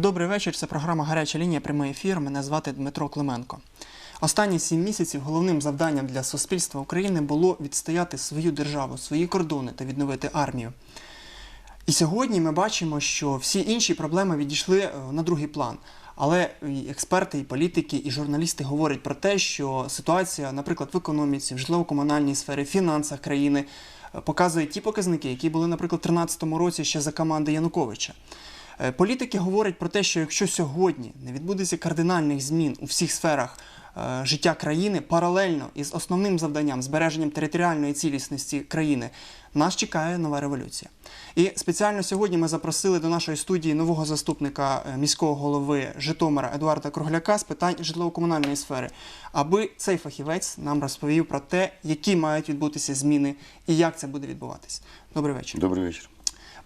Добрий вечір. Це програма Гаряча лінія прямий ефір. Мене звати Дмитро Клименко. Останні сім місяців головним завданням для суспільства України було відстояти свою державу, свої кордони та відновити армію. І сьогодні ми бачимо, що всі інші проблеми відійшли е, на другий план. Але і експерти, і політики, і журналісти говорять про те, що ситуація, наприклад, в економіці, в житлово-комунальній сфері, в фінансах країни е, показує ті показники, які були, наприклад, у 2013 році ще за команди Януковича. Е, Політики говорять про те, що якщо сьогодні не відбудеться кардинальних змін у всіх сферах е, життя країни, паралельно із основним завданням збереженням територіальної цілісності країни, нас чекає нова революція. І спеціально сьогодні ми запросили до нашої студії нового заступника е, міського голови Житомира Едуарда Кругляка з питань житлово-комунальної сфери, аби цей фахівець нам розповів про те, які мають відбутися зміни і як це буде відбуватись. Добрий вечір. Добрий вечір.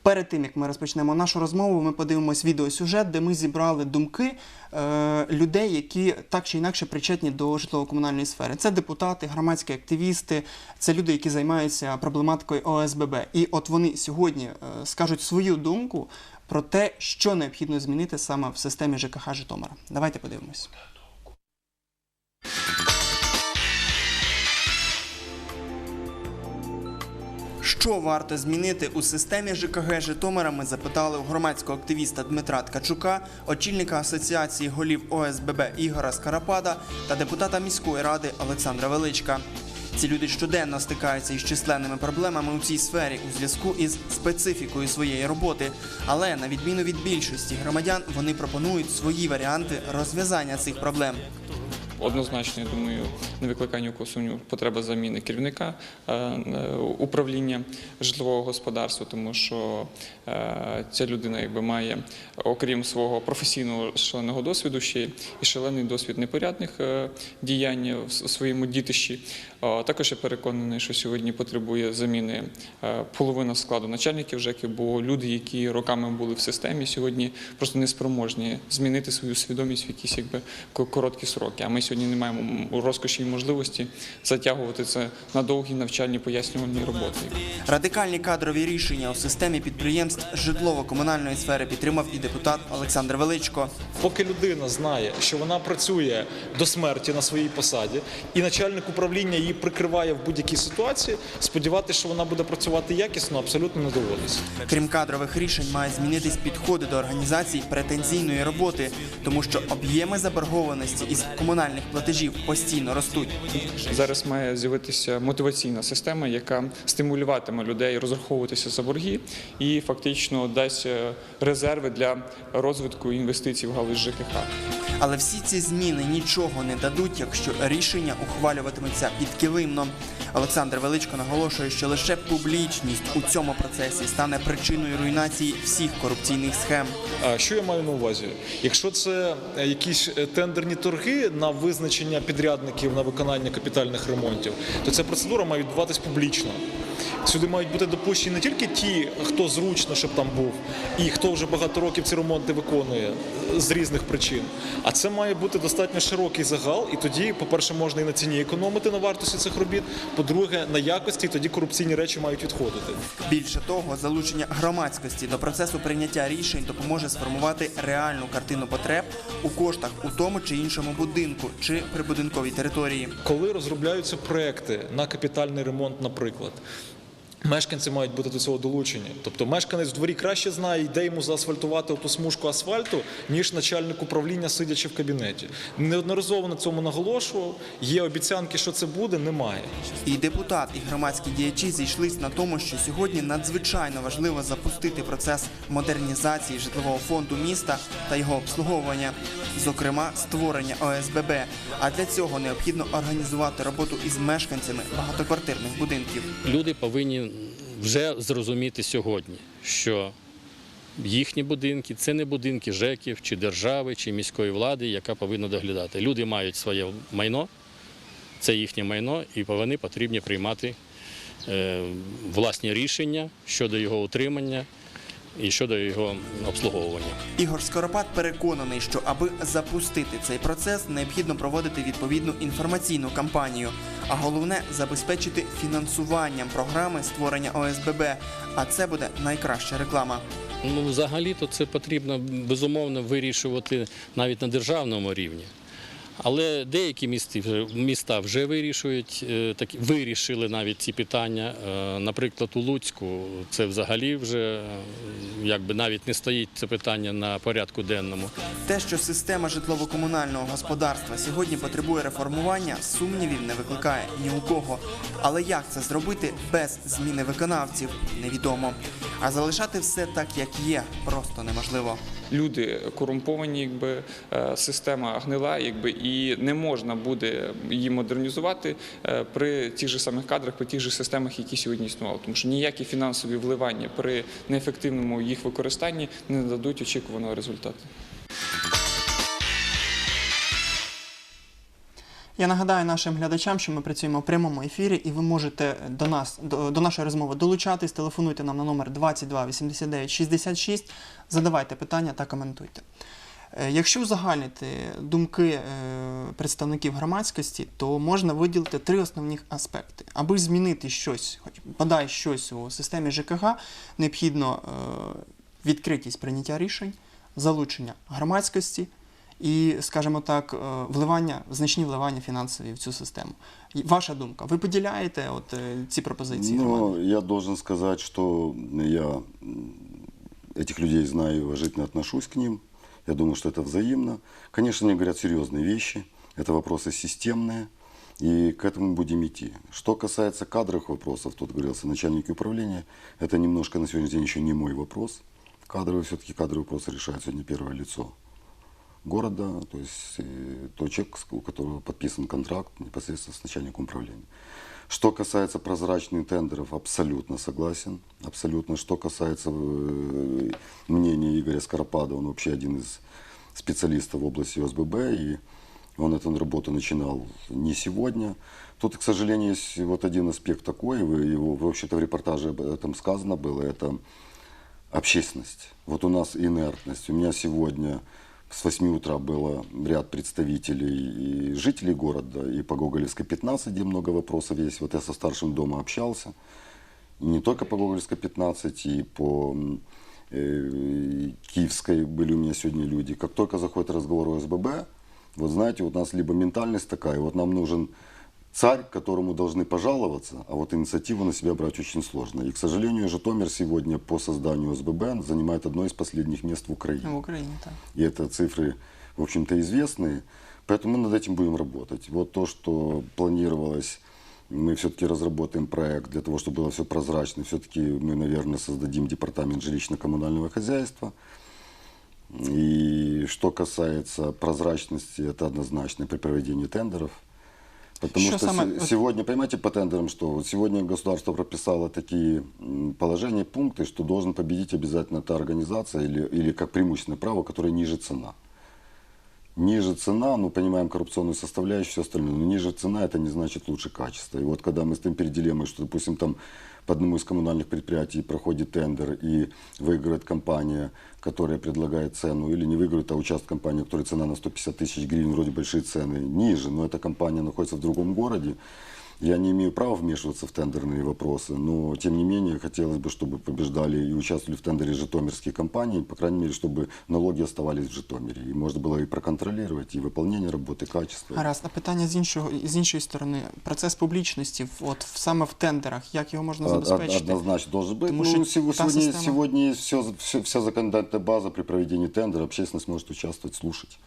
Перед тим як ми розпочнемо нашу розмову, ми подивимось відеосюжет, де ми зібрали думки е, людей, які так чи інакше причетні до житлово-комунальної сфери. Це депутати, громадські активісти, це люди, які займаються проблематикою ОСББ. І от вони сьогодні е, скажуть свою думку про те, що необхідно змінити саме в системі ЖКХ Житомира. Давайте подивимось. Що варто змінити у системі ЖКГ Житомира? Ми запитали у громадського активіста Дмитра Ткачука, очільника асоціації голів ОСББ Ігора Скарапада та депутата міської ради Олександра Величка. Ці люди щоденно стикаються із численними проблемами у цій сфері у зв'язку із специфікою своєї роботи. Але на відміну від більшості громадян, вони пропонують свої варіанти розв'язання цих проблем. Однозначно, я думаю, не викликає ніякого сумніву потреба заміни керівника е, е, управління житлового господарства, тому що е, ця людина якби має, окрім свого професійного шаленого досвіду, ще і шалений досвід непорядних е, діянь в своєму дітищі. Е, Також я переконаний, що сьогодні потребує заміни е, половина складу начальників ЖЕКів, бо люди, які роками були в системі, сьогодні просто не спроможні змінити свою свідомість в якісь якби короткі сроки. А ми сьогодні не маємо розкоші і можливості затягувати це на довгі навчальні пояснювальні роботи. Радикальні кадрові рішення у системі підприємств житлово-комунальної сфери підтримав і депутат Олександр Величко. Поки людина знає, що вона працює до смерті на своїй посаді, і начальник управління її прикриває в будь-якій ситуації, сподіватися, що вона буде працювати якісно, абсолютно не доводиться. Крім кадрових рішень, мають змінитись підходи до організації претензійної роботи, тому що об'єми заборгованості із комунальних платежів постійно ростуть. Зараз має з'явитися мотиваційна система, яка стимулюватиме людей розраховуватися за борги і фактично дасть е, резерви для розвитку інвестицій в галузь ЖКХ. Але всі ці зміни нічого не дадуть, якщо рішення ухвалюватимуться підкилимно. Олександр Величко наголошує, що лише публічність у цьому процесі стане причиною руйнації всіх корупційних схем. А Що я маю на увазі? Якщо це е, якісь е, тендерні торги на визначення підрядників на виконання капітальних ремонтів, то ця процедура має відбуватись публічно. Сюди мають бути допущені не тільки ті, хто зручно, щоб там був, і хто вже багато років ці ремонти виконує е, з різних причин. А це має бути достатньо широкий загал, і тоді, по-перше, можна і на ціні економити на вартості цих робіт. По-друге, на якості, і тоді корупційні речі мають відходити. Більше того, залучення громадськості до процесу прийняття рішень допоможе сформувати реальну картину потреб у коштах у тому чи іншому будинку чи прибудинковій території. Коли розробляються проекти на капітальний ремонт, наприклад. Мешканці мають бути до цього долучені. Тобто мешканець в дворі краще знає, де йому заасфальтувати ту смужку асфальту, ніж начальник управління, сидячи в кабінеті. Неодноразово на цьому наголошував. Є обіцянки, що це буде, немає. І депутат, і громадські діячі зійшлись на тому, що сьогодні надзвичайно важливо запустити процес модернізації житлового фонду міста та його обслуговування, зокрема створення ОСББ. А для цього необхідно організувати роботу із мешканцями багатоквартирних будинків. люди повинні вже зрозуміти сьогодні, що їхні будинки це не будинки ЖЕКів, чи держави, чи міської влади, яка повинна доглядати. Люди мають своє майно, це їхнє майно, і вони потрібні приймати е, власні рішення щодо його утримання і щодо його обслуговування. Ігор Скоропад переконаний, що аби запустити цей процес, необхідно проводити відповідну інформаційну кампанію, а головне забезпечити фінансуванням програми створення ОСББ. А це буде найкраща реклама. Ну, взагалі-то це потрібно безумовно вирішувати навіть на державному рівні. Але деякі місти міста вже вирішують, е, такі, вирішили навіть ці питання. Е, Наприклад, у Луцьку це взагалі вже е, якби навіть не стоїть це питання на порядку денному. Те, що система житлово-комунального господарства сьогодні потребує реформування, сумнівів не викликає ні у кого. Але як це зробити без зміни виконавців, невідомо. А залишати все так, як є, просто неможливо. Люди корумповані, якби е, система гнила, якби і не можна буде її модернізувати е, при тих же самих кадрах, при тих же системах, які сьогодні існували. Тому що ніякі фінансові вливання при неефективному їх використанні не дадуть очікуваного результату. Я нагадаю нашим глядачам, що ми працюємо в прямому ефірі, і ви можете до нас до, до нашої розмови долучатись. Телефонуйте нам на номер 22 89 66, задавайте питання та коментуйте. Е, Якщо узагальнити думки е, представників громадськості, то можна виділити три основні аспекти. Аби змінити щось, хоч бодай щось у системі ЖКГ, необхідно е, відкритість прийняття рішень, залучення громадськості і, скажімо так, е, вливання, значні вливання фінансові в цю систему. І Ваша думка, ви поділяєте от е, ці пропозиції громади? Ну, я должен сказать, что я м, этих людей знаю и уважительно отношусь к ним. Я думаю, что это взаимно. Конечно, они говорят серьезные вещи. Это вопросы системные. И к этому будем идти. Что касается кадровых вопросов, тут говорился начальники управления, это немножко на сегодняшний день еще не мой вопрос. Кадровые, все-таки кадровые вопросы решает сегодня первое лицо города, то есть э, тот человек, у которого подписан контракт непосредственно с начальником управления. Что касается прозрачных тендеров, абсолютно согласен. Абсолютно. Что касается э, мнения Игоря Скоропада, он вообще один из специалистов в области ОСББ, и он эту работу начинал не сегодня. Тут, к сожалению, есть вот один аспект такой, его, вообще-то в репортаже об этом сказано было, это общественность. Вот у нас инертность. У меня сегодня с 8 утра было ряд представителей и жителей города, и по Гоголевской 15, где много вопросов есть. Вот я со старшим дома общался. И не только по Гоголевской 15, и по э, Киевской были у меня сегодня люди. Как только заходит разговор о СББ, вот знаете, вот у нас либо ментальность такая, вот нам нужен царь, которому должны пожаловаться, а вот инициативу на себя брать очень сложно. И, к сожалению, Житомир сегодня по созданию СББ занимает одно из последних мест в Украине. В Україні так. И это цифры, в общем-то, известные. Поэтому мы над этим будем работать. Вот то, что планировалось, мы все-таки разработаем проект для того, чтобы было все прозрачно. Все-таки мы, наверное, создадим департамент жилищно-коммунального хозяйства. И что касается прозрачности, это однозначно при проведении тендеров. Потому Что что, самое- се- сегодня, понимаете, по тендерам, что вот сегодня государство прописало такие положения, пункты, что должен победить обязательно та организация или, или как преимущественное право, которое ниже цена. Ниже цена, ну, понимаем коррупционную составляющую, все остальное, но ниже цена это не значит лучше качество. И вот когда мы стоим перед дилеммой, что, допустим, там по одному из коммунальных предприятий проходит тендер и выигрывает компания, которая предлагает цену, или не выигрывает, а участвует компания, у которой цена на 150 тысяч гривен, вроде большие цены, ниже, но эта компания находится в другом городе, я не имею права вмешиваться в тендерные вопросы, но тем не менее хотелось бы, чтобы побеждали и участвовали в тендере житомирские компании, по крайней мере, чтобы налоги оставались в Житомире. И можно было и проконтролировать, и выполнение работы, качество. Гаразд, а питання з іншого з іншої сторони. Процес публічності, в- от в- саме в тендерах, як його можна Од- од- забезпечити? Однозначно должен быть. Потому Ну, что сего- та сегодня, система- сегодня есть все, все- вся законодательная база при проведении тендера, общественность может участвовать, слушать.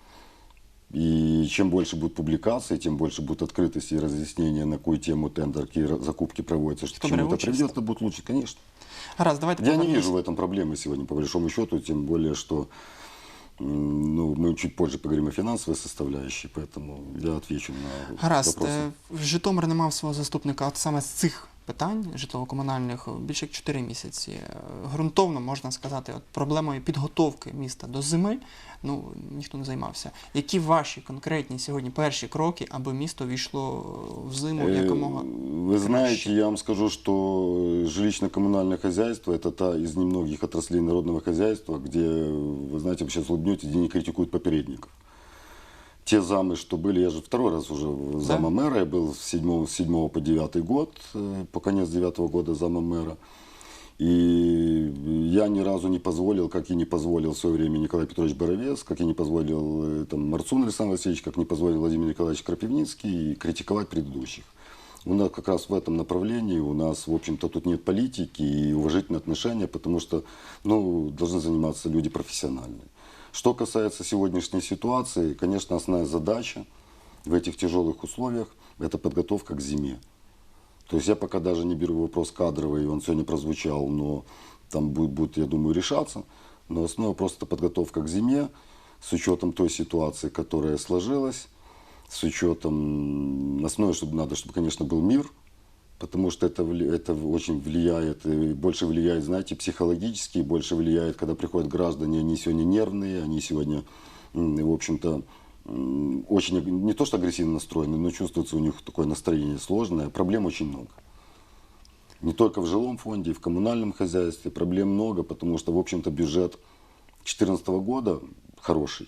И чем больше будет публикаций, тем больше будет открытости и разъяснения, на какую тему тендер, какие ра- закупки проводятся, что к Кто чему это берет приведет, участие? это будет лучше, конечно. Гаразд, давайте Я не повернемось. вижу в этом проблемы сегодня, по большому счету, тем более, что м, ну, мы чуть позже поговорим о финансовой составляющей, поэтому я отвечу на Гаразд, вопросы. е, Житомир не мав свого заступника от саме з цих питань житлово-комунальних більше як 4 місяці. Е, Грунтовно можна сказати, от проблемою підготовки міста до зими ну ніхто не займався. Які ваші конкретні сьогодні перші кроки, аби місто війшло в зиму Э, якомога? Вы знаете, краще? я вам скажу, что жилищно-коммунальное хозяйство – это та из немногих отраслей народного хозяйства, где, вы знаете, вы сейчас улыбнетесь, где не критикуют попередников. Те замы, что были, я же второй раз уже зама мэра, я был с 7, с 7 по 9 год, э, по конец 9 года зама мэра. И я ни разу не позволил, как и не позволил в свое время Николай Петрович Боровец, как и не позволил э, там, Марцун Александр Васильевич, как не позволил Владимир Николаевич Крапивницкий критиковать предыдущих. У нас как раз в этом направлении, у нас, в общем-то, тут нет политики и уважительные отношения, потому что, ну, должны заниматься люди профессиональные. Что касается сегодняшней ситуации, конечно, основная задача в этих тяжелых условиях – это подготовка к зиме. То есть я пока даже не беру вопрос кадровый, он сегодня прозвучал, но там будет, будет, я думаю, решаться. Но основной вопрос это подготовка к зиме с учетом той ситуации, которая сложилась, с учетом основное, чтобы надо, чтобы, конечно, был мир, потому что это, вли- это очень влияет, и больше влияет, знаете, психологически, и больше влияет, когда приходят граждане, они сегодня нервные, они сегодня, м, в общем-то, м, очень, аг- не то что агрессивно настроены, но чувствуется у них такое настроение сложное, проблем очень много. Не только в жилом фонде, и в коммунальном хозяйстве проблем много, потому что, в общем-то, бюджет 2014 года хороший.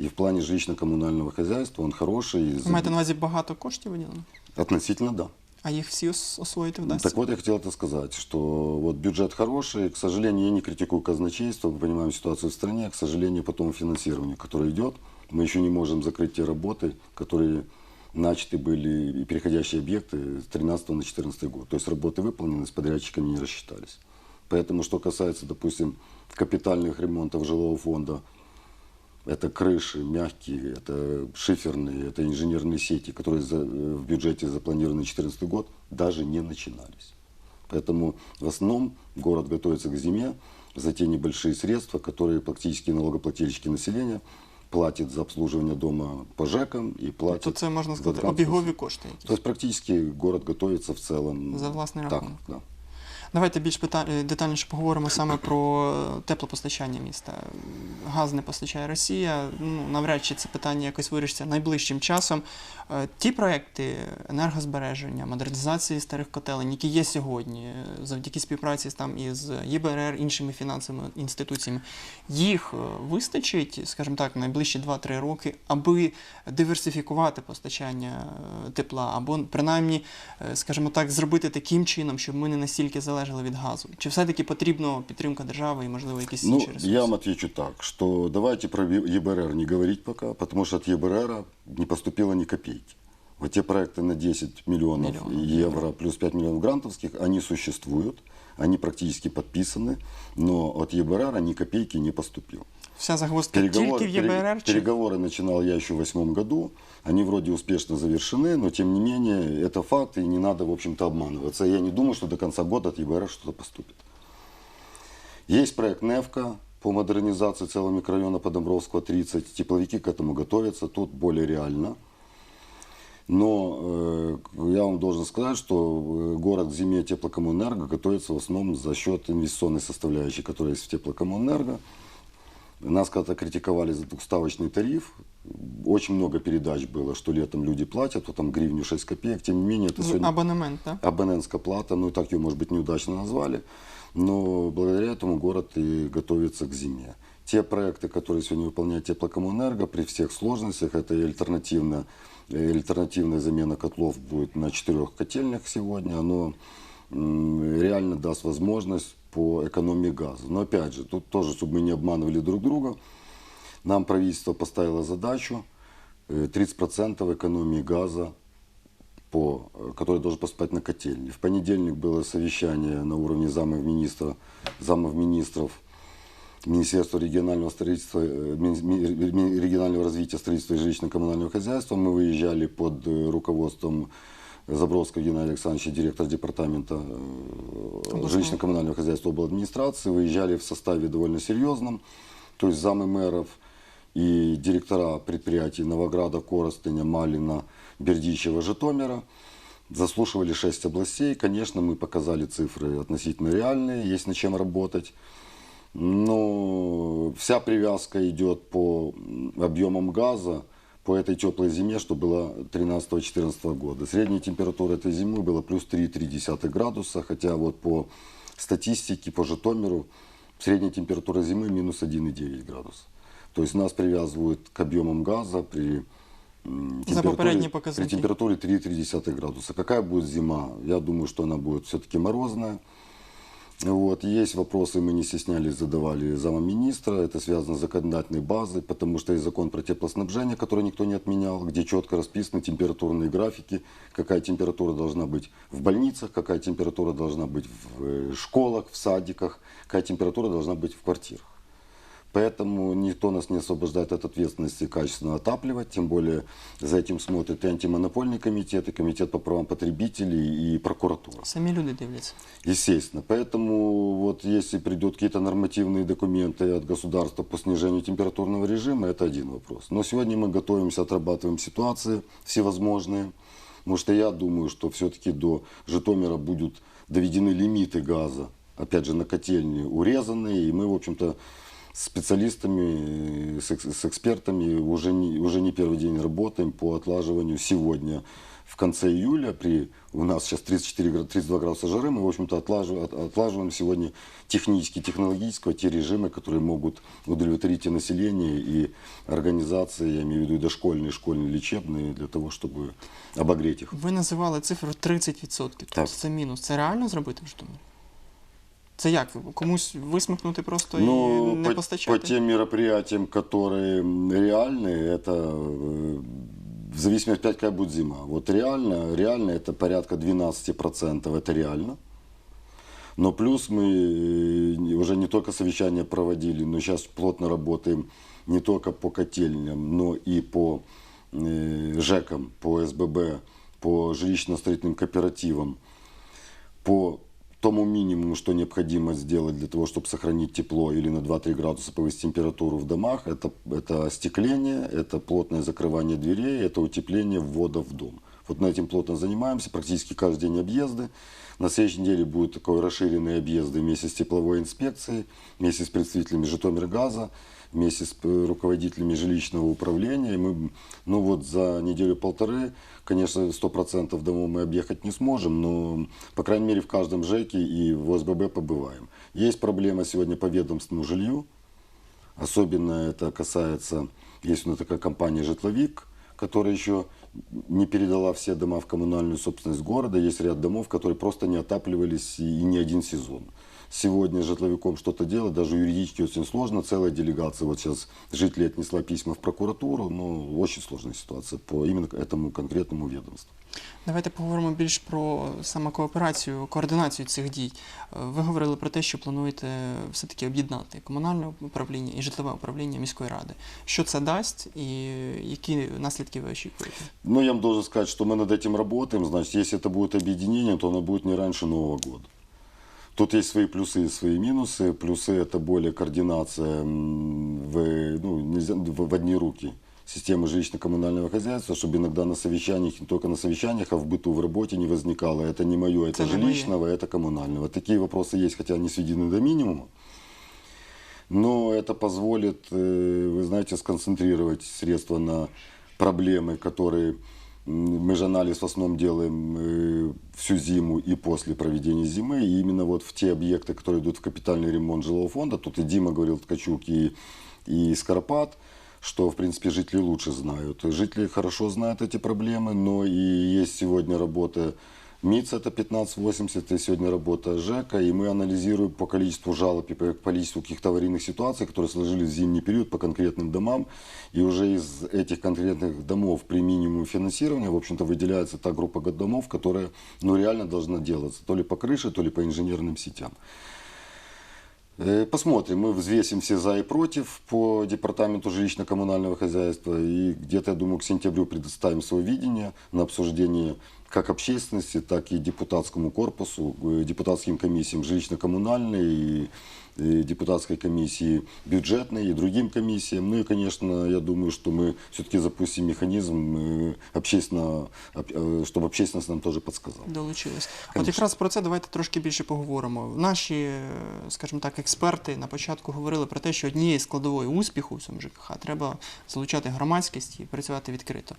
И в плане жилищно-коммунального хозяйства он хороший. и Ви маєте на увазі багато коштів виділено? Относительно да. А їх всі ос- освоїти вдасться? Так вот, я хотел это сказать, что вот бюджет хороший, к сожалению, я не критикую казначейство, мы понимаем ситуацию в стране, к сожалению, потом финансирование, которое идет, мы еще не можем закрыть те работы, которые начаты были, и переходящие объекты с 13 на 14 год. То есть работы выполнены, с подрядчиками не рассчитались. Поэтому, что касается, допустим, капитальных ремонтов жилого фонда, это крыши мягкие, это шиферные, это инженерные сети, которые за- э, в бюджете запланированы на 2014 год, даже не начинались. Поэтому в основном город готовится к зиме за те небольшие средства, которые практически налогоплательщики населения платят за обслуживание дома по ЖЭКам и платят То це можна за сказати транспорт. обігові кошти. якісь. То есть практически город готовится в целом. За власний так, рахунок. да. Давайте більш е, детальніше поговоримо саме про теплопостачання міста. Газ не постачає Росія. Ну навряд чи це питання якось вирішиться найближчим часом. Е, Ті проекти енергозбереження, модернізації старих котелень, які є сьогодні, е, завдяки співпраці там із ЄБРР, іншими фінансовими інституціями, їх е, вистачить, скажімо так, найближчі 2-3 роки, аби диверсифікувати постачання е, тепла, або принаймні, е, скажімо так, зробити таким чином, щоб ми не настільки залежали від газу. Чи все-таки потрібна підтримка держави і, можливо, якісь Ну, інші ресурси? я вам отвечу так, что давайте про ЕБРР не говорить поки, потому что от ЕБРР не поступило ни копейки. Вот те проекты на 10 миллионов, Миллион. евро плюс 5 миллионов грантовских, они существуют, они практически подписаны, но от ЕБРР ни копейки не поступило. Вся загвоздка Переговоры, тільки в ЄБРР чи переговоры начинал я еще в восьмом году. Они вроде успешно завершены, но тем не менее это факт, и не надо, в общем-то, обманываться. Я не думаю, что до конца года от ЕБР что-то поступит. Есть проект НЕВКа по модернизации целого микрорайона Подобровского 30. Тепловики к этому готовятся, тут более реально. Но э, я вам должен сказать, что э, город к зиме теплокоммунэнерго готовится в основном за счет инвестиционной составляющей, которая есть в теплокоммунэнерго. Нас когда-то критиковали за двухставочный тариф. Очень много передач было, что летом люди платят, вот там гривню 6 копеек. Тем не менее, это з- сегодня абонемент, так? абонентская плата, ну и так ее, может быть, неудачно назвали, но благодаря этому город и готовится к зиме. Те проекты, которые сегодня выполняет теплокоммунэнерго, при всех сложностях, это и альтернативно, э, альтернативная замена котлов будет на четырех котельнях сегодня, оно реально даст возможность по экономии газа. Но опять же, тут тоже, чтобы мы не обманывали друг друга, нам правительство поставило задачу э, 30% экономии газа по, э, который должен поступать на котельни. В понедельник было совещание на уровне замов министра, замов министров Министерства регионального строительства, э, регионального развития строительства и жилищно-коммунального хозяйства. Мы выезжали под э, руководством Забровского Геннадия Александровича, директор департамента э, жилищно-коммунального хозяйства обладминистрации. Выезжали в составе довольно серьезном, то есть замы мэров и директора предприятий Новограда, Коростыня, Малина, Бердичева, Житомира. Заслушивали шесть областей. Конечно, мы показали цифры относительно реальные, есть над чем работать. Но вся привязка идет по объемам газа по этой теплой зиме, что было 13-14 года. Средняя температура этой зимы была плюс 3,3 градуса, хотя вот по статистике, по Житомиру, средняя температура зимы минус 1,9 градуса. То есть нас привязывают к объемам газа при температуре- при температуре 3,3 градуса. Какая будет зима? Я думаю, что она будет все-таки морозная. Вот. Есть вопросы, мы не стеснялись, задавали замминистра. Это связано с законодательной базой, потому что есть закон про теплоснабжение, который никто не отменял, где четко расписаны температурные графики, какая температура должна быть в больницах, какая температура должна быть в э, школах, в садиках, какая температура должна быть в квартирах. Поэтому никто нас не освобождает от ответственности качественно отапливать, тем более за этим смотрит и антимонопольный комитет, и комитет по правам потребителей, и прокуратура. Самі люди дивляться. Естественно. Поэтому вот если придут какие-то нормативные документы от государства по снижению температурного режима, это один вопрос. Но сегодня мы готовимся, отрабатываем ситуации всевозможные. Потому что я думаю, что все-таки до Житомира будут доведены лимиты газа, опять же, на котельни урезанные, и мы, в общем-то, специалистами, с, экс- с экспертами уже не, уже не первый день работаем по отлаживанию сегодня в конце июля, при, у нас сейчас 34, гра- 32 градуса жары, мы, в общем-то, отлаживаем, от- отлаживаем сегодня технически, технологически те режимы, которые могут удовлетворить и население, и организации, я имею в виду и дошкольные, школьные, лечебные, для того, чтобы обогреть их. Ви називали цифру 30%. Тобто Так. це мінус. Це реально зробити в Житомирі? Це як? Комусь висмикнути просто і Ну, не по, по постачати? тем мероприятиям, которые м, реальные, это э, в зависимости от какая будет зима. Вот реально, реально это порядка 12%, это реально. Но плюс мы э, уже не только совещания проводили, но сейчас плотно работаем не только по котельням, но и по э, ЖЭКам, по СББ, по жилищно-строительным кооперативам, по тому минимуму, что необходимо сделать для того, чтобы сохранить тепло или на 2-3 градуса повысить температуру в домах, это, это остекление, это плотное закрывание дверей, это утепление ввода в дом. Вот на этим плотно занимаемся, практически каждый день объезды. На следующей неделе будут такой расширенные объезды вместе с тепловой инспекцией, вместе с представителями Житомиргаза, вместе с э, руководителями жилищного управления. Мы, ну вот за неделю-полторы, конечно, 100% домов мы объехать не сможем, но, по крайней мере, в каждом ЖЭКе и в ОСББ побываем. Есть проблема сегодня по ведомственному жилью. Особенно это касается, есть у нас такая компания «Житловик», которая еще не передала все дома в коммунальную собственность города. Есть ряд домов, которые просто не отапливались и не один сезон. Сегодня с житловиком что-то делать, даже юридически очень сложно. Целая делегация, вот сейчас жители отнесла письма в прокуратуру, но очень сложная ситуация по именно этому конкретному ведомству. Давайте поговоримо більш про саме кооперацію, координацію цих дій. Е, Ви говорили про те, що плануєте все-таки об'єднати комунальне управління і житлове управління міської ради. Що це дасть і які наслідки ви очікуєте? Ну, я вам должен сказать, что мы над этим работаем. Значит, если это будет объединение, то оно будет не раньше Нового года. Тут есть свои плюсы и свои минусы. Плюсы – это более координация в, ну, нельзя, в, в одни руки системы жилищно-коммунального хозяйства, чтобы иногда на совещаниях, не только на совещаниях, а в быту, в работе не возникало. Это не мое, это Это жилищного, это коммунального. Такие вопросы есть, хотя они сведены до минимума. Но это позволит, э, вы знаете, сконцентрировать средства на проблемы, которые мы же анализ в основном делаем э, всю зиму и после проведения зимы. И именно вот в те объекты, которые идут в капитальный ремонт жилого фонда, тут и Дима говорил, Ткачук и, и Скоропад, что, в принципе, жители лучше знают. Жители хорошо знают эти проблемы, но и есть сегодня работа МИЦ это 1580, и сегодня работа ЖЭКа, и мы анализируем по количеству жалоб и по количеству каких-то аварийных ситуаций, которые сложились в зимний период по конкретным домам, и уже из этих конкретных домов при минимуме финансирования, в общем-то, выделяется та группа домов, которая, ну, реально должна делаться, то ли по крыше, то ли по инженерным сетям. Э, Посмотрим, мы взвесим все за и против по департаменту жилищно-коммунального хозяйства. И где-то, я думаю, к сентябрю предоставим свое видение на обсуждение как общественности, так и депутатскому корпусу, э, депутатским комиссиям жилищно-коммунальной и депутатской комиссии бюджетной и другим комиссиям. Ну и, конечно, я думаю, что мы все-таки запустим механизм, э, общественно, об- э, чтобы общественность нам тоже подсказала. Долучились. От Конечно. якраз про це давайте трошки більше поговоримо. Наші, е, скажімо так, експерти на початку говорили про те, що однією складовою успіху в цьому ЖКХ треба залучати громадськість і працювати відкрито.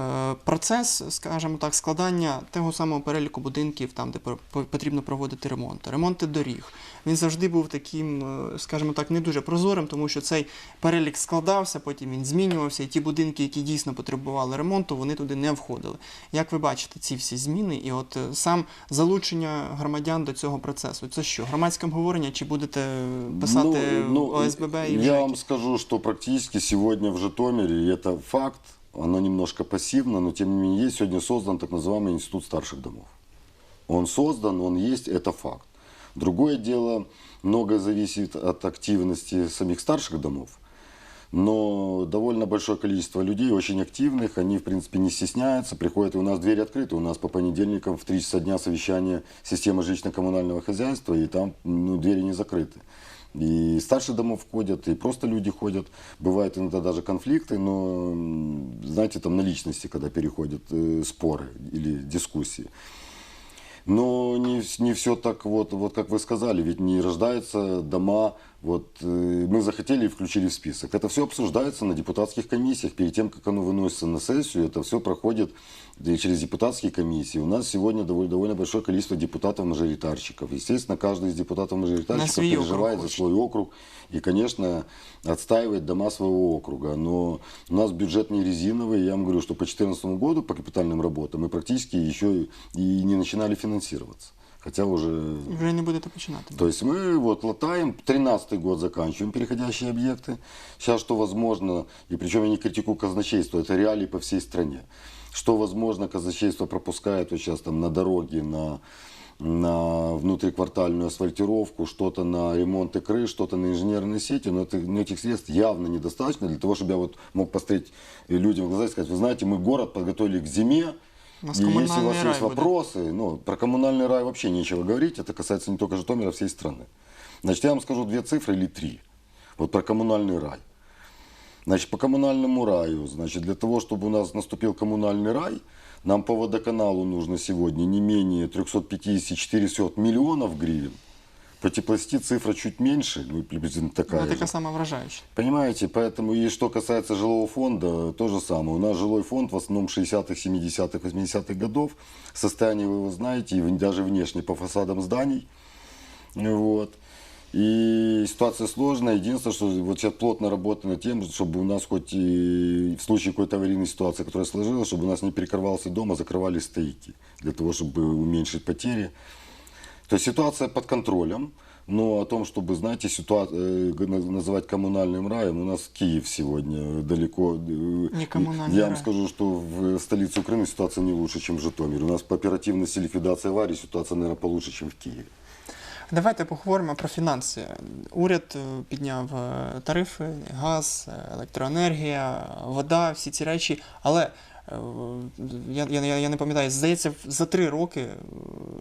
Е, Процес, скажімо так, складає. складання того самого переліку будинків, там де по- по- потрібно проводити ремонти, ремонти доріг. Він завжди був таким, е, скажімо так, не дуже прозорим, тому що цей перелік складався, потім він змінювався, і ті будинки, які дійсно потребували ремонту, вони туди не входили. Як ви бачите ці всі зміни, і от е, сам залучення громадян до цього процесу, це що, громадське обговорення, чи будете писати в ОСББ і в Я ЖЕКи? вам скажу, что практически сегодня в Житомире, и это факт, оно немножко пассивно, но тем не менее есть сегодня создан так называемый институт старших домов. Он создан, он есть, это факт. Другое дело, многое зависит от активности самих старших домов. Но довольно большое количество людей, очень активных, они, в принципе, не стесняются, приходят, и у нас двери открыты, у нас по понедельникам в 3 часа дня совещание системы жилищно-коммунального хозяйства, и там ну, двери не закрыты. И старшие домов входят, и просто люди ходят. Бывают иногда даже конфликты, но, знаете, там на личности, когда переходят э, споры или дискуссии. Но не, не все так вот, вот как вы сказали, ведь не рождаются дома, вот э, мы захотели и включили в список. Это все обсуждается на депутатских комиссиях, перед тем, как оно выносится на сессию, это все проходит через депутатские комиссии. У нас сегодня довольно, довольно большое количество депутатов-мажоритарщиков. Естественно, каждый из депутатов-мажоритарщиков переживает за свой округ и, конечно, отстаивает дома своего округа. Но у нас бюджет не резиновый. Я вам говорю, что по 2014 году по капитальным работам мы практически еще и не начинали финансироваться. Хотя уже... Вже не будете починати. То есть мы вот латаем, 13 год заканчиваем переходящие объекты. Сейчас что возможно, и причем я не критикую казначейство, это реалии по всей стране. Что возможно, казначейство пропускает вот сейчас там на дороги, на, на внутриквартальную асфальтировку, что-то на ремонты крыш, что-то на инженерные сети, но, это, но этих средств явно недостаточно для того, чтобы я вот мог посмотреть людям в глаза и сказать, вы знаете, мы город подготовили к зиме, У нас и если у вас есть буде. вопросы, ну, про коммунальный рай вообще нечего говорить, это касается не только Житомира, а всей страны. Значит, я вам скажу две цифры или три. Вот про коммунальный рай. Значит, по коммунальному раю, значит, для того, чтобы у нас наступил коммунальный рай, нам по водоканалу нужно сегодня не менее 350-400 миллионов гривен. По теплости цифра чуть меньше, ну, приблизительно такая Вона же. така сама вражаюча. Понимаете, поэтому и что касается жилого фонда, то же самое. У нас жилой фонд в основном 60-х, 70-х, 80-х годов. Состояние вы его знаете, и даже внешне по фасадам зданий. Вот. И ситуация сложная. Единственное, что вот сейчас плотно работаю над тем, чтобы у нас хоть и в случае какой-то аварийной ситуации, которая сложилась, чтобы у нас не перекрывался дом, а закрывали стояки. Для того, чтобы уменьшить потери. То есть ситуация под контролем, но о том, чтобы, знаете, ситуа- э, г- на- называть коммунальным раем, у нас Киев сегодня далеко. э, Не коммунальный Я вам рай. скажу, что в столице Украины ситуация не лучше, чем в Житомире. У нас по оперативности ликвидации аварий ситуация, наверное, получше, чем в Киеве. Давайте поговоримо про фінанси. Уряд е, підняв е, тарифи, газ, е, електроенергія, вода, всі ці речі. Але е, я, я, я- я не пам'ятаю, здається, за три роки е,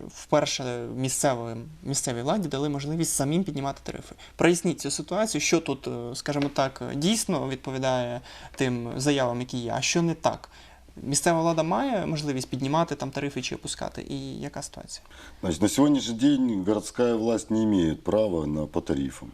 вперше місцевим, місцевій владі дали можливість самим піднімати тарифи. Проясніть цю ситуацію, що тут, е, скажімо так, дійсно відповідає тим заявам, які є, а що не так. Місцева влада має можливість піднімати там тарифи чи опускати, і яка ситуація? Значит, на сегодняшний день городская власть не имеет права на, по тарифам.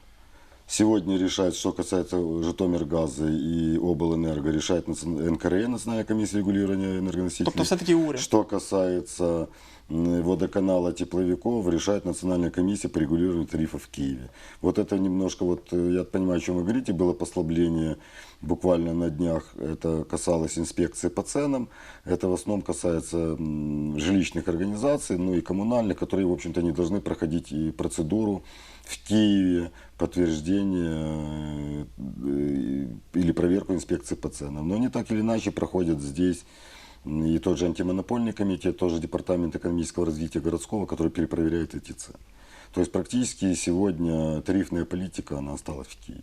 Сегодня решает, что касается Житомиргаза и облэнерго, решает НКРЕ, Национальная комиссия регулирования энергоносителей. Тобто все-таки уряд. Что касается водоканала тепловиков, решает Национальная комиссия по регулированию тарифов в Киеве. Вот это немножко, вот э, я понимаю, о чем вы говорите, было послабление буквально на днях, это касалось инспекции по ценам, это в основном касается жилищных организаций, ну и коммунальных, которые, в общем-то, не должны проходить и процедуру в Киеве подтверждение э, или проверку инспекции по ценам. Но они так или иначе проходят здесь и тот же антимонопольный комитет, тоже департамент экономического развития городского, который перепроверяет эти цены. То есть практически сегодня тарифная политика, она осталась в Киеве.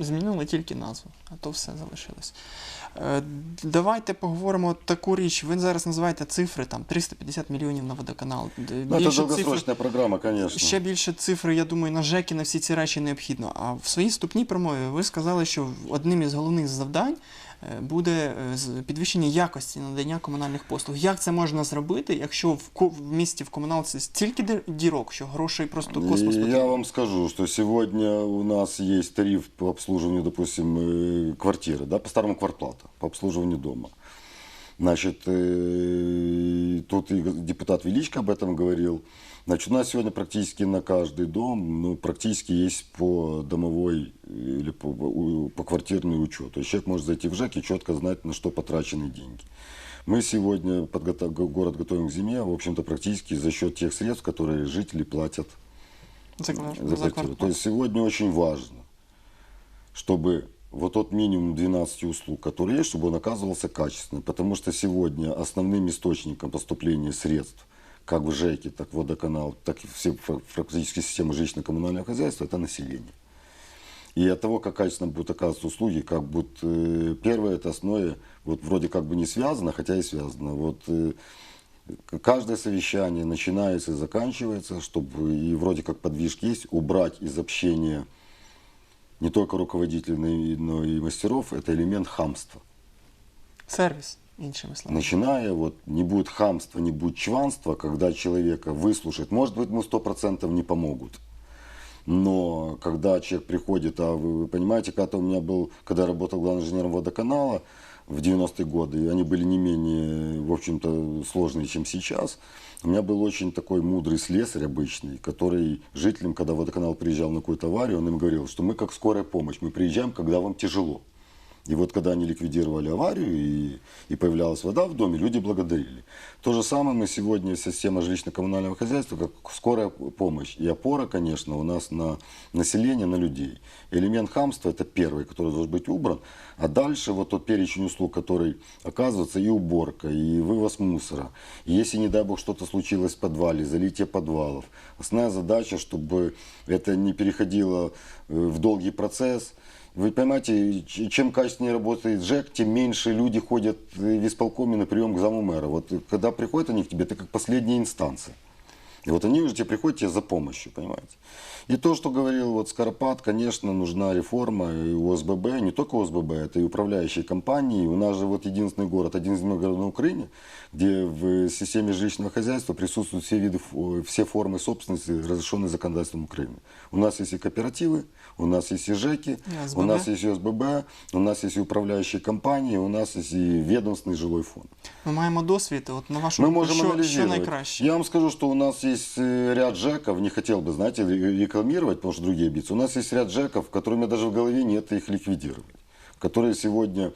Змінили тільки назву, а то все залишилось. Е, Давайте поговоримо таку річ. Ви зараз називаєте цифри там 350 мільйонів на водоканал. Д- Ну, Це довгосрочна программа, конечно. Ще більше цифри, я думаю, на ЖЕКи на всі ці речі необхідно. А в своїй вступній промові ви сказали, що одним із головних завдань е, буде е, з- підвищення якості надання комунальних послуг. Як це можна зробити, якщо в, ко- в місті в комуналці стільки дир- дірок, що грошей просто космос И потрібен? Я вам скажу, что сегодня у нас есть тариф по обслуживанию, допустим, э, квартиры, да, по старому квартплата, по обслуживанию дома. Значит, э, тут и депутат Величко об этом говорил. Значит, у нас сегодня практически на каждый дом, ну, практически есть по домовой или по, по квартирный учет. То есть человек может зайти в ЖЭК и четко знать, на что потрачены деньги. Мы сегодня подготов- город готовим к зиме, в общем-то, практически за счет тех средств, которые жители платят За, за квартиру. квартиру. То есть сегодня очень важно, чтобы вот тот минимум 12 услуг, который есть, чтобы он оказывался качественным. Потому что сегодня основным источником поступления средств как в ЖЭКе, так водоканал, так и все практически системы жилищно-коммунального хозяйства, это население. И от того, как качественно будут оказываться услуги, как будут, э, первое, это основе, вот вроде как бы не связано, хотя и связано. Вот э, каждое совещание начинается и заканчивается, чтобы, и вроде как подвижки есть, убрать из общения не только руководителей, но и, мастеров, это элемент хамства. Сервіс, іншими словами. Начиная, вот, не будет хамства, не будет чванства, когда человека выслушают. Может быть, ему сто процентов не помогут. Но когда человек приходит, а вы, вы понимаете, когда у меня был, когда я работал главным инженером водоканала в 90-е годы, они были не менее, в общем-то, сложные, чем сейчас, у меня был очень такой мудрый слесарь обычный, который жителям, когда водоканал приезжал на какую-то аварию, он им говорил, что мы как скорая помощь, мы приезжаем, когда вам тяжело. И вот когда они ликвидировали аварию и, и появлялась вода в доме, люди благодарили. То же самое мы сегодня, система жилищно-коммунального хозяйства, как скорая помощь. И опора, конечно, у нас на население, на людей. Элемент хамства – это первый, который должен быть убран. А дальше вот тот перечень услуг, который оказывается и уборка, и вывоз мусора. И если, не дай бог, что-то случилось в подвале, залитие подвалов. Основная задача, чтобы это не переходило э, в долгий процесс – вы понимаете, чем качественнее работает ЖЭК, тем меньше люди ходят э, в исполкоме на прием к заму мэра. Вот э, когда приходят они к тебе, это как последняя инстанция. И вот они уже тебе приходят тебе за помощью, понимаете. И то, что говорил вот Скоропад, конечно, нужна реформа и ОСББ, не только ОСББ, это и управляющие компании. У нас же вот единственный город, один из городов на Украине, где в системе жилищного хозяйства присутствуют все виды, ф- все формы собственности, разрешенные законодательством Украины. У нас есть и кооперативы, у нас есть и ЖЭКи, И ОСББ. у нас есть и ОСББ, у нас есть и управляющие компании, у нас есть и ведомственный жилой фонд. Ми маємо досвід. От на вашу Мы думку, можем що, що анализировать. найкраще? Я вам скажу, что у нас есть э, ряд ЖЭКов, не хотел бы, знаете, ре- рекламировать, потому что другие бьются. У нас есть ряд ЖЭКов, которым у меня даже в голове нет их ликвидировать. Которые сегодня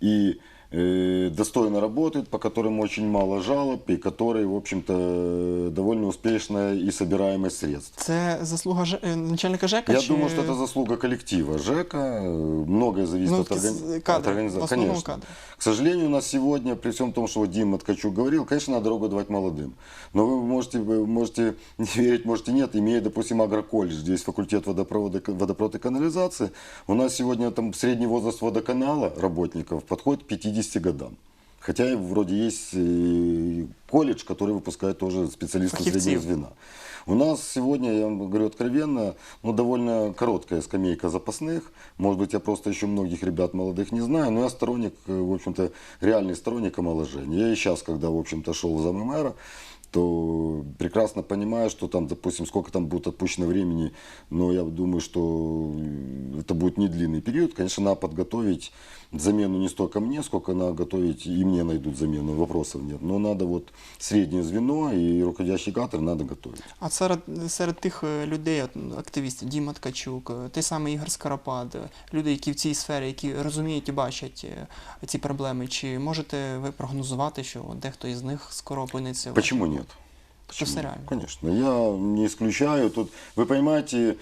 и э, достойно работают, по которым очень мало жалоб, и которые, в общем-то, э, довольно успешная и собираемость средств. Це заслуга Ж... начальника ЖЕКа? Я чи... думаю, что это заслуга коллектива ЖЭКа. Э, Многое зависит Ну, от, органи- от кадры, в организации. Конечно. кадры. К сожалению, у нас сегодня, при всем том, что Дима Ткачук говорил, конечно, надо дорогу давать молодым. Но вы можете, вы можете не верить, можете нет, имея, допустим, агроколледж, здесь факультет водопровода, водопровода и канализации, у нас сегодня там средний возраст водоканала работников подходит к 50 годам. Хотя вроде есть э, колледж, который выпускает тоже специалистов Фахивцев. среднего звена. У нас сегодня, я вам говорю откровенно, ну, довольно короткая скамейка запасных. Может быть, я просто еще многих ребят молодых не знаю, но я сторонник, э, в общем-то, реальный сторонник омоложения. Я и сейчас, когда, в общем-то, шел замы мэра, то прекрасно понимаю, что там, допустим, сколько там будет отпущено времени, но я думаю, что это будет не длинный период. Конечно, надо подготовить замену не столько мне, сколько надо готовить, и мне найдут замену, вопросов нет. Но надо вот среднее звено и руководящий кадр надо готовить. А серед, серед тих е, людей, активістів, Діма Ткачук, е, той самий Ігор Скоропад, е, люди, які в цій сфері, які розуміють і бачать ці проблеми, чи можете ви прогнозувати, що дехто із них скоро опиниться в Почему реально. Конечно, я не исключаю. Тут, вы понимаете,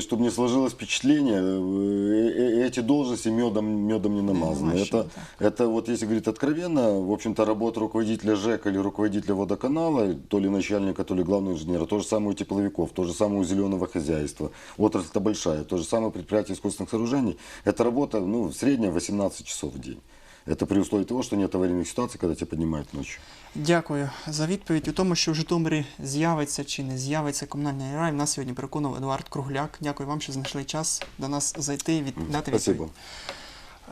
чтобы не сложилось впечатление, э, э, эти должности медом, медом не намазаны. намащены, это, это вот если говорить откровенно, в общем-то, работа руководителя ЖЭК или руководителя водоканала, то ли начальника, то ли главного инженера, то же самое у тепловиков, то же самое у зеленого хозяйства. Отрасль-то большая, то же самое предприятие искусственных сооружений. Это работа, ну, в среднем 18 часов в день. Это при условии того, что нет аварийных ситуаций, когда тебя поднимают ночью. Дякую за відповідь. У тому, що в Житомирі з'явиться чи не з'явиться комунальний рай, нас сьогодні переконав Едуард Кругляк. Дякую вам, що знайшли час до нас зайти і від... дати відповідь. Спасибо.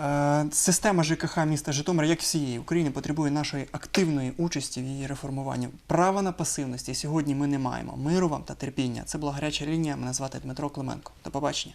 Е, Система ЖКХ міста Житомира, як всієї України, потребує нашої активної участі в її реформуванні. Права на пасивності сьогодні ми не маємо. Миру вам та терпіння. Це була гаряча лінія. Мене звати Дмитро Клименко. До побачення.